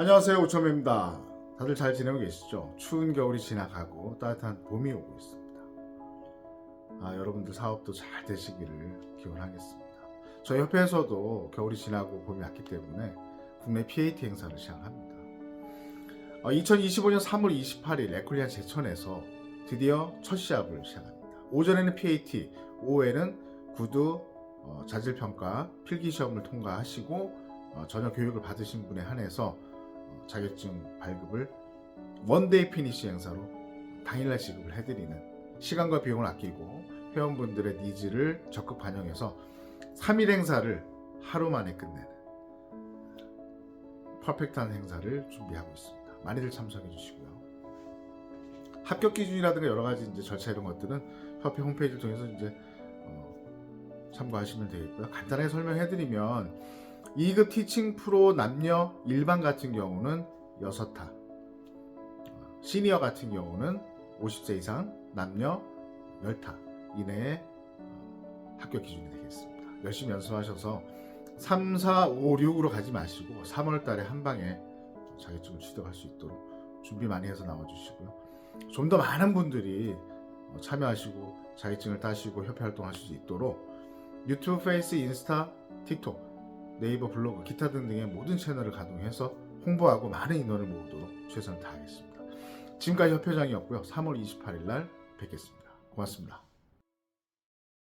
안녕하세요 우천입니다 다들 잘 지내고 계시죠? 추운 겨울이 지나가고 따뜻한 봄이 오고 있습니다. 아, 여러분들 사업도 잘 되시기를 기원하겠습니다. 저희 협회에서도 겨울이 지나고 봄이 왔기 때문에 국내 PAT 행사를 시작합니다. 2025년 3월 28일 에콜리안 제천에서 드디어 첫 시합을 시작합니다. 오전에는 PAT, 오후에는 구두, 어, 자질평가, 필기시험을 통과하시고 어, 전혀 교육을 받으신 분에 한해서 어, 자격증 발급을 원데이 피니시 행사로 당일날 지급을 해드리는 시간과 비용을 아끼고 회원분들의 니즈를 적극 반영해서 3일 행사를 하루 만에 끝내는 퍼펙트한 행사를 준비하고 있습니다. 많이들 참석해 주시고요. 합격 기준이라든가 여러 가지 이제 절차 이런 것들은 협회 홈페이지를 통해서 이제 어, 참고하시면 되겠고요. 간단하게 설명해드리면 2급 티칭 프로 남녀 일반 같은 경우는 6타 시니어 같은 경우는 50세 이상 남녀 10타 이내에 어, 합격 기준이 되겠습니다. 열심히 연습하셔서 3, 4, 5, 6으로 가지 마시고 3월 달에 한 방에 자격증을 취득할 수 있도록 준비 많이 해서 나와 주시고요. 좀 더 많은 분들이 어, 참여하시고 자격증을 따시고 협회 활동하실 수 있도록 유튜브, 페이스, 인스타, 틱톡 네이버 블로그, 기타 등등의 모든 채널을 가동해서 홍보하고 많은 인원을 모으도록 최선을 다하겠습니다. 지금까지 협회장이었고요. 3월 28일 날 뵙겠습니다. 고맙습니다.